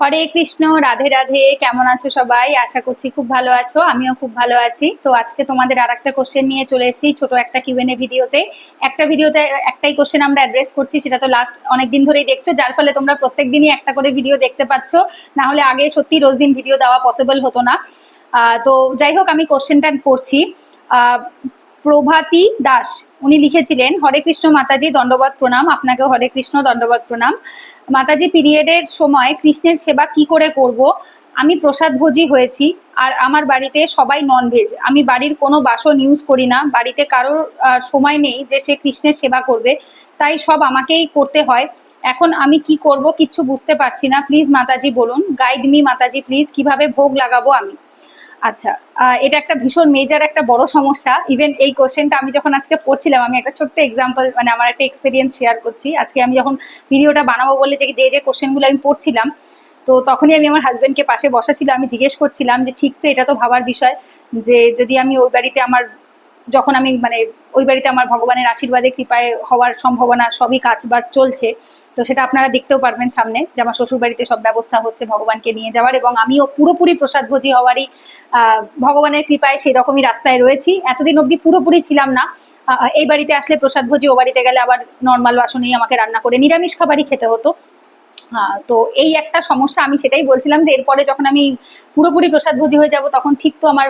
হরে কৃষ্ণ, রাধে রাধে, কেমন আছো সবাই? আশা করছি খুব ভালো আছো, আমিও খুব ভালো আছি। তো আজকে তোমাদের আর একটা কোশ্চেন নিয়ে চলে এসেছি ছোট একটা কিউএনএ ভিডিওতে। একটা ভিডিওতে একটাই কোশ্চেন আমরা অ্যাড্রেস করছি, সেটা তো লাস্ট অনেক দিন ধরেই দেখছ, যার ফলে তোমরা প্রত্যেক দিনই একটা করে ভিডিও দেখতে পাচ্ছ। না হলে আগে সত্যি রোজ দিন ভিডিও দেওয়া পসিবল হতো না। তো যাই হোক, আমি কোশ্চেনটা পড়ছি প্রভাতী দাস, উনি লিখেছিলেন, হরে কৃষ্ণ মাতাজি দণ্ডবত প্রণাম। আপনাকে হরে কৃষ্ণ দণ্ডবত প্রণাম। মাতাজি পিরিয়ডের সময় কৃষ্ণের সেবা কি করে করব? আমি প্রসাদ ভোজি হয়েছি আর আমার বাড়িতে সবাই ননভেজ আমি বাড়ির কোনো বাসন ইউজ করি না। বাড়িতে কারোর সময় নেই যে সে কৃষ্ণের সেবা করবে। তাই সব আমাকেই করতে হয়। এখন আমি কি করব? কিচ্ছু বুঝতে পারছি না। প্লিজ মাতাজি বলুন। গাইড মি মাতাজি প্লিজ কীভাবে ভোগ লাগাবো আমি? আচ্ছা এটা একটা ভীষণ মেজার একটা বড় সমস্যা। ইভেন এই কোশ্চেনটা আমি যখন আজকে পড়ছিলাম, আমি একটা ছোট্ট এক্সাম্পল মানে আমার একটা এক্সপিরিয়েন্স শেয়ার করছি। আজকে আমি যখন ভিডিওটা বানাবো বলে যে যে যে কোশ্চেনগুলো আমি পড়ছিলাম, তো তখনই আমি আমার হাজব্যান্ডকে পাশে বসা ছিল। আমি জিজ্ঞেস করছিলাম যে, ঠিক তো, এটা তো ভাবার বিষয় যে, যদি আমি ওই বাড়িতে আমার, যখন আমি মানে ওই বাড়িতে আমার ভগবানের আশীর্বাদে, কৃপায় হওয়ার সম্ভাবনা, সবই কাজ বাজ চলছে, তো সেটা আপনারা দেখতেও পারবেন সামনে যে, আমার শ্বশুর বাড়িতে সব ব্যবস্থা হচ্ছে ভগবানকে নিয়ে যাওয়ার এবং আমিও পুরোপুরি প্রসাদ প্রসাদভোজী হওয়ারই ভগবানের কৃপায় সেই রকমই রাস্তায় রয়েছি। এতদিন অবধি পুরোপুরি ছিলাম না। এই বাড়িতে আসলে প্রসাদভোজী ও বাড়িতে গেলে আবার নর্মাল বাসনেই আমাকে রান্না করে নিরামিষ খাবারই খেতে হতো। তো এই একটা সমস্যা আমি সেটাই বলছিলাম যে এরপরে যখন আমি পুরোপুরি প্রসাদভোজী হয়ে যাব তখন ঠিক তো আমার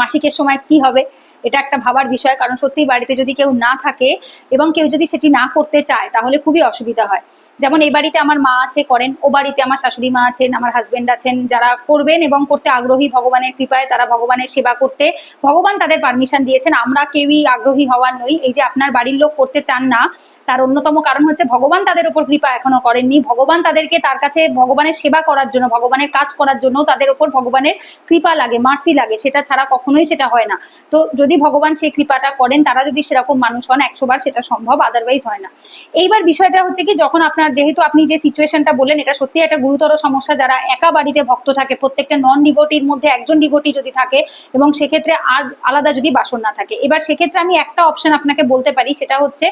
মাসিকের সময় কি হবে? এটা একটা ভাবার বিষয়। কারণ সত্যি বাড়িতে যদি কেউ না থাকে এবং কেউ যদি সেটি না করতে চায় তাহলে খুবই অসুবিধা হয়। যেমন এই বাড়িতে আমার মা আছে, করেন। ও বাড়িতে আমার শাশুড়ি মা আছেন, আমার হাজবেন্ড আছেন, যারা করবেন এবং করতে আগ্রহী ভগবানের কৃপায় তারা ভগবানের সেবা করতে ভগবান তাদের পারমিশন দিয়েছেন। আমরা কেউই আগ্রহী হওয়ার নই। এই যে আপনার বাড়ির লোক করতে চান না, তার অন্যতম কারণ হচ্ছে ভগবান তাদের উপর কৃপা এখনও করেননি। ভগবান তাদেরকে তার কাছে ভগবানের সেবা করার জন্য, ভগবানের কাজ করার জন্য তাদের উপর ভগবানের কৃপা লাগে মার্সি লাগে। সেটা ছাড়া কখনোই সেটা হয় না। তো যদি ভগবান সেই কৃপাটা করেন, তারা যদি সেরকম মানুষ হন, একশো বার সেটা সম্ভব আদারওয়াইজ হয় না। এইবার বিষয়টা হচ্ছে কি, যখন আপনার যেহেতু আপনি যে সিচুয়েশনটা বললেন, এটা সত্যি একটা গুরুতর সমস্যা। যারা একা বাড়িতে ভক্ত থাকে, প্রত্যেকটা নন ডিভোটির মধ্যে একজন ডিভোটি যদি থাকে এবং সেক্ষেত্রে আর আলাদা যদি বাসন না থাকে। এবার সেক্ষেত্রে আমি একটা অপশন আপনাকে বলতে পারি, সেটা হচ্ছে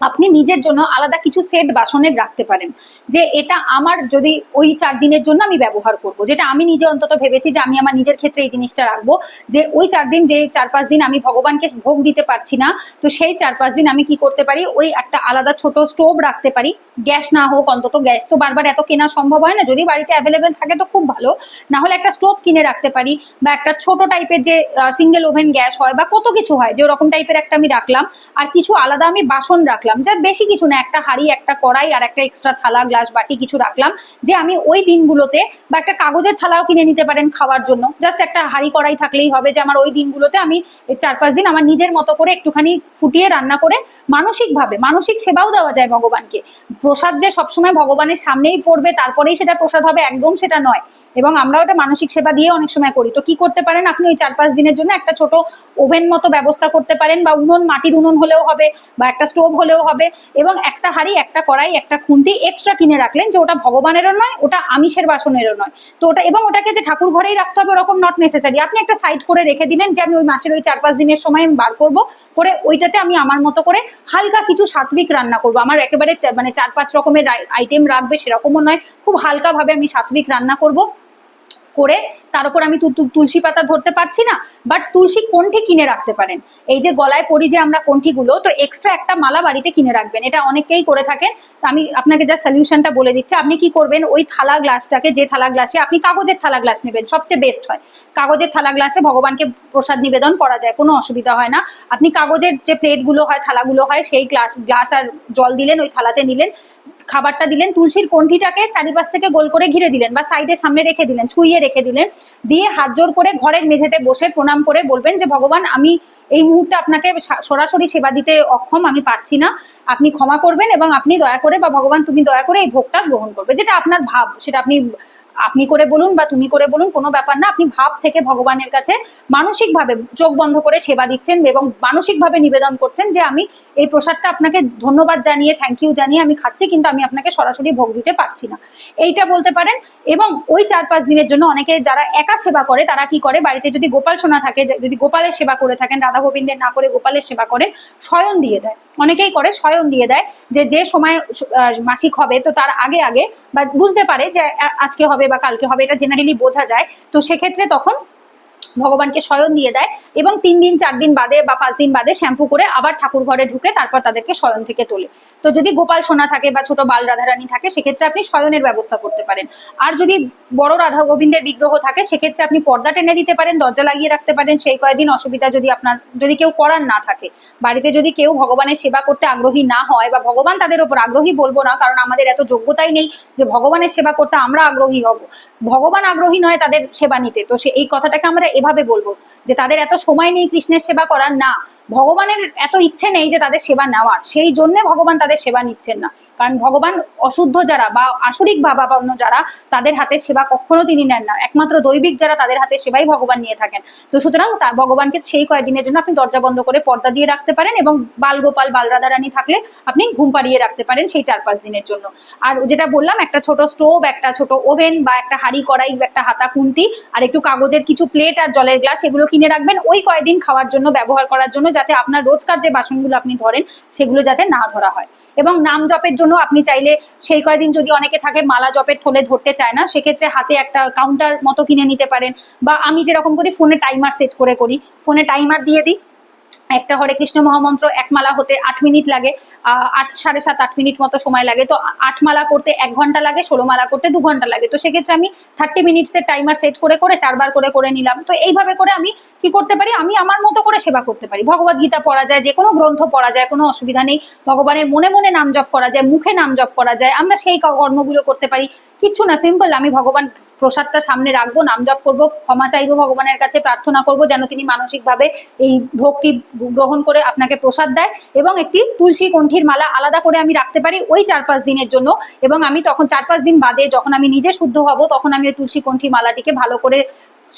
আপনি নিজের জন্য আলাদা কিছু সেট বাসনের রাখতে পারেন। যে এটা আমার যদি ওই চার দিনের জন্য আমি ব্যবহার করব। যেটা আমি নিজে অন্তত ভেবেছি যে আমি আমার নিজের ক্ষেত্রে এই জিনিসটা রাখব। যে ওই চার দিন যে চার পাঁচ দিন আমি ভগবানকে ভোগ দিতে পারছি না, তো সেই চার পাঁচ দিন আমি কি করতে পারি? ওই একটা আলাদা ছোট স্টোভ রাখতে পারি। গ্যাস না হোক, অন্তত গ্যাস তো বারবার এত কেনা সম্ভব হয় না। যদি বাড়িতে অ্যাভেলেবেল থাকে তো খুব ভালো। না হলে একটা স্টোভ কিনে রাখতে পারি বা একটা ছোট টাইপের যে সিঙ্গেল ওভেন গ্যাস হয় বা কত কিছু হয়, যে ওরকম টাইপের একটা আমি রাখলাম। আর কিছু আলাদা আমি বাসন রাখলাম। যা বেশি কিছু না, একটা হাঁড়ি, একটা কড়াই আর একটা এক্সট্রা থালা গ্লাস বাটি কিছু রাখলাম যে আমি ওই দিনগুলোতে বা একটা কাগজের থালাও কিনে নিতে পারেন খাওয়ার জন্য। জাস্ট একটা হাঁড়ি, কড়াই থাকলেই হবে যে আমার ওই দিনগুলোতে আমি চার পাঁচ দিন আমার নিজের মতো করে একটুখানি ফুটিয়ে রান্না করে মানসিকভাবে, মানসিক সেবাও দেওয়া যায় ভগবানকে। প্রসাদ যে সবসময় ভগবানের সামনেই পড়বে, তারপরেই সেটা প্রসাদ হবে, একদম সেটা নয়। এবং আমরা ওটা মানসিক সেবা দিয়ে অনেক সময় করি। তো কি করতে পারেন? আপনি ওই চার পাঁচ দিনের জন্য একটা ছোট ওভেন মতো ব্যবস্থা করতে পারেন বা উনুন, মাটির উনুন হলেও হবে বা একটা স্টোভ হলেও হবে এবং একটা হাঁড়ি, একটা কড়াই, একটা খুন্তি এক্সট্রা কিনে রাখলেন যে ওটা ভগবানেরও নয়, ওটা আমিষের বাসনেরও নয়। তো ওটা এবং ওটাকে যে ঠাকুর ঘরেই রাখতে হবে ওরকম নট নেসেসারি আপনি একটা সাইড করে রেখে দিলেন যে আমি ওই মাসের ওই চার পাঁচ দিনের সময় আমি বার করব, করে ওইটাতে আমি আমার মতো করে হালকা কিছু সাত্বিক রান্না করব। আমার একেবারে মানে চার পাঁচ রকমের আইটেম রাখবে সেরকমও নয়, খুব হালকা ভাবে আমি সাত্বিক রান্না করব। করে তার উপর আমি তুলসী পাতা ধরতে পারছি না বাট তুলসী কণ্ঠি কিনে রাখতে পারেন? এই যে গলায় পরি যে আমরা কণ্ঠিগুলো তো এক্সট্রা একটা মালা বাড়িতে কিনে রাখবেন, এটা অনেকেই করে থাকেন। আমি আপনাকে যা সলিউশনটা বলে দিচ্ছি, আপনি কি করবেন, ওই থালা গ্লাসটাকে, যে থালা গ্লাসে আপনি কাগজের থালা গ্লাস নেবেন, সবচেয়ে বেস্ট হয়। কাগজের থালা গ্লাসে ভগবানকে প্রসাদ নিবেদন করা যায়, কোনো অসুবিধা হয় না। আপনি কাগজের যে প্লেটগুলো হয়, থালাগুলো হয়, সেই গ্লাস গ্লাস আর জল দিলেন, ওই থালাতে নিলেন। খাবারটা দিলেন, তুলসীর কণ্ঠিটাকে চারিপাশ থেকে গোল করে ঘিরে দিলেন বা সাইডে সামনে রেখে দিলেন ছুঁয়ে রেখে দিলেন। দিয়ে হাত জোর করে ঘরের মেঝেতে বসে প্রণাম করে বলবেন যে, ভগবান, আমি এই মুহূর্তে আপনাকে সরাসরি সেবা দিতে অক্ষম, আমি পারছি না। আপনি ক্ষমা করবেন এবং আপনি দয়া করে বা ভগবান, তুমি দয়া করে এই ভোগটা গ্রহণ করবে। যেটা আপনার ভাব, সেটা আপনি আপনি করে বলুন বা তুমি করে বলুন, কোনো ব্যাপার না। আপনি ভাব থেকে ভগবানের কাছে মানসিকভাবে চোখ বন্ধ করে সেবা দিচ্ছেন এবং মানসিকভাবে নিবেদন করছেন যে আমি এই প্রসাদটা আপনাকে ধন্যবাদ জানিয়ে থ্যাংক ইউ জানিয়ে আমি খাচ্ছি, কিন্তু আমি আপনাকে সরাসরি ভোগ দিতে পারছি না। এইটা বলতে পারেন এবং ওই চার পাঁচ দিনের জন্য অনেকে যারা একা সেবা করে, তারা কি করে? বাড়িতে যদি গোপাল সোনা থাকে যদি গোপালের সেবা করে থাকেন, রাধা গোবিন্দের না করে গোপালের সেবা করে শয়ন দিয়ে দেয়। অনেকেই করে শয়ন দিয়ে দেয় যে যে সময় মাসিক হবে, তো তার আগে আগে বা বুঝতে পারে যে আজকে হবে বা কালকে হবে, এটা জেনারেলি বোঝা যায়। তো সেক্ষেত্রে তখন ভগবানকে স্বয়ন দিয়ে দেয় এবং তিন দিন, চার দিন বাদে বা পাঁচ দিন বাদে শ্যাম্পু করে আবার ঠাকুর ঘরে ঢুকে তারপর তাদেরকে স্বয়ন থেকে তোলে। তো যদি গোপাল সোনা থাকে বা ছোট বাল রাধারানী থাকে, সেক্ষেত্রে আপনি শয়নের ব্যবস্থা করতে পারেন। আর যদি বড় রাধা গোবিন্দের বিগ্রহ থাকে, সেক্ষেত্রে আপনি পর্দা টেনে দিতে পারেন, দরজা লাগিয়ে রাখতে পারেন। সেই কয়েকদিন অসুবিধা যদি আপনার, যদি কেউ করার না থাকে। বাড়িতে যদি কেউ ভগবানের সেবা করতে আগ্রহী না হয় বা ভগবান তাদের উপর আগ্রহী বলব না, কারণ আমাদের এত যোগ্যতাই নেই যে ভগবানের সেবা করতে আমরা আগ্রহী হব। ভগবান আগ্রহী নয় তাদের সেবা নিতে। তো সে, এই কথাটাকে আমরা এভাবে বলব যে তাদের এত সময় নেই কৃষ্ণের সেবা করার, না। ভগবানের এত ইচ্ছে নেই যে তাদের সেবা নেওয়ার। সেই জন্য ভগবান তাদের সেবা নিচ্ছেন না। কারণ ভগবান অশুদ্ধ যারা বা আসরিক ভাবাপন্ন যারা, তাদের হাতে সেবা কখনো তিনি নেন না। একমাত্র দৈবিক যারা তাদের হাতে সেবাই ভগবান নিয়ে থাকেন। তো সুতরাং ভগবানকে সেই কয়েকদিনের জন্য আপনি দরজা বন্ধ করে পর্দা দিয়ে রাখতে পারেন এবং বাল গোপাল বাল রাধা রানী থাকলে আপনি ঘুম পাড়িয়ে রাখতে পারেন সেই চার পাঁচ দিনের জন্য। আর যেটা বললাম, একটা ছোট স্টোভ, একটা ছোট ওভেন বা একটা হাঁড়ি, কড়াই, একটা হাতা, খুন্তি আর একটু কাগজের কিছু প্লেট আর জলের গ্লাস এগুলো কিনে রাখবেন। ওই কয়েকদিন খাওয়ার জন্য, ব্যবহার করার জন্য যাতে আপনার রোজকার যে বাসনগুলো আপনি ধরেন, সেগুলো যাতে না ধরা হয়। এবং নাম জপের জন্য আপনি চাইলে সেই কয়দিন যদি অনেকে থাকে, মালা জপের থলে ধরতে চায় না, সেক্ষেত্রে হাতে একটা কাউন্টার মতো কিনে নিতে পারেন। বা আমি যেরকম করি, ফোনে টাইমার সেট করে করি। ফোনে টাইমার দিয়ে দিই একটা হরে কৃষ্ণ মহামন্ত্র, এক মালা হতে আট মিনিট লাগে আট, সাড়ে সাত, আট মিনিট মতো সময় লাগে। তো আট মালা করতে এক ঘণ্টা লাগে, ষোলো মালা করতে দু ঘণ্টা লাগে। তো সেক্ষেত্রে আমি থার্টি মিনিটসের টাইমার সেট করে করে, চারবার করে করে নিলাম। তো এইভাবে করে আমি কি করতে পারি? আমি আমার মতো করে সেবা করতে পারি। ভগবত গীতা পড়া যায়, যে কোনো গ্রন্থ পড়া যায়, কোনো অসুবিধা নেই। ভগবানের মনে মনে নাম জপ করা যায়, মুখে নাম জপ করা যায়। আমরা সেই কর্মগুলো করতে পারি। কিচ্ছু না সিম্পল আমি ভগবান প্রসাদটা সামনে রাখব, নাম জপ করব, ক্ষমা চাইব, ভগবানের কাছে প্রার্থনা করব যেন তিনি মানসিকভাবে এই ভোগটি গ্রহণ করে আপনাকে প্রসাদ দেয় এবং একটি তুলসী কণ্ঠির মালা আলাদা করে আমি রাখতে পারি ওই চার পাঁচ দিনের জন্য এবং আমি তখন চার পাঁচ দিন বাদে যখন আমি নিজে শুদ্ধ হব তখন আমি ওই তুলসী কণ্ঠি মালাটিকে ভালো করে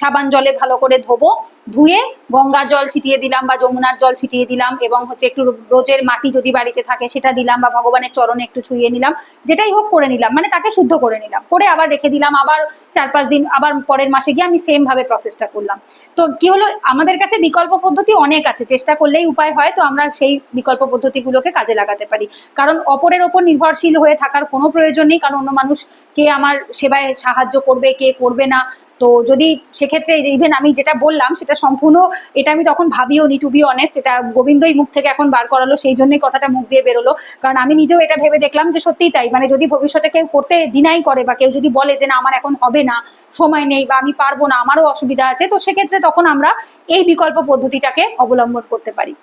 সাবান জলে ভালো করে ধোবো, ধুয়ে গঙ্গা জল ছিটিয়ে দিলাম বা যমুনার জল ছিটিয়ে দিলাম এবং হচ্ছে একটু রোজের মাটি যদি বাড়িতে থাকে সেটা দিলাম বা ভগবানের চরণে একটু ছুঁয়ে নিলাম, যেটাই হোক করে নিলাম মানে তাকে শুদ্ধ করে নিলাম, করে আবার রেখে দিলাম, আবার চার পাঁচ দিন, আবার পরের মাসে গিয়ে আমি সেম ভাবে প্রসেসটা করলাম। তো কি হলো, আমাদের কাছে বিকল্প পদ্ধতি অনেক আছে, চেষ্টা করলেই উপায় হয়, তো আমরা সেই বিকল্প পদ্ধতিগুলোকে কাজে লাগাতে পারি। কারণ অপরের ওপর নির্ভরশীল হয়ে থাকার কোনো প্রয়োজন নেই, কারণ অন্য মানুষ কে আমার সেবায় সাহায্য করবে, কে করবে না তো যদি সেক্ষেত্রে ইভেন আমি যেটা বললাম, সেটা সম্পূর্ণ এটা আমি তখন ভাবিও নি টু বি অনেস্ট এটা গোবিন্দই মুখ থেকে এখন বার করালো, সেই জন্যই কথাটা মুখ দিয়ে বেরোলো। কারণ আমি নিজেও এটা ভেবে দেখলাম যে সত্যিই তাই মানে যদি ভবিষ্যতে কেউ করতে ডিনাই করে বা কেউ যদি বলে যে না, আমার এখন হবে না, সময় নেই বা আমি পারব না, আমারও অসুবিধা আছে, তো সেক্ষেত্রে তখন আমরা এই বিকল্প পদ্ধতিটাকে অবলম্বন করতে পারি।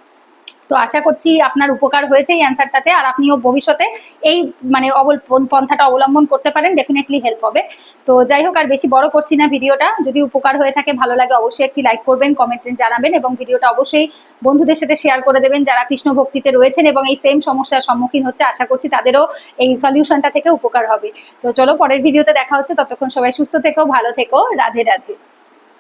তো আশা করছি আপনার উপকার হয়েছে এই অ্যান্সারটাতে আর আপনিও ভবিষ্যতে এই মানে অবল পন্থাটা অবলম্বন করতে পারেন ডেফিনেটলি হেল্প হবে। তো যাই হোক, আর বেশি বড় করছি না ভিডিওটা, যদি উপকার হয়ে থাকে, ভালো লাগে অবশ্যই একটি লাইক করবেন কমেন্টে জানাবেন, এবং ভিডিওটা অবশ্যই বন্ধুদের সাথে শেয়ার করে দেবেন, যারা কৃষ্ণ ভক্তিতে রয়েছেন, এবং এই সেম সমস্যার সম্মুখীন হচ্ছে, আশা করছি তাদেরও এই সলিউশনটা থেকে উপকার হবে। তো চলো, পরের ভিডিওতে দেখা হচ্ছে, ততক্ষণ সবাই সুস্থ থেকো, ভালো থেকো, রাধে রাধে।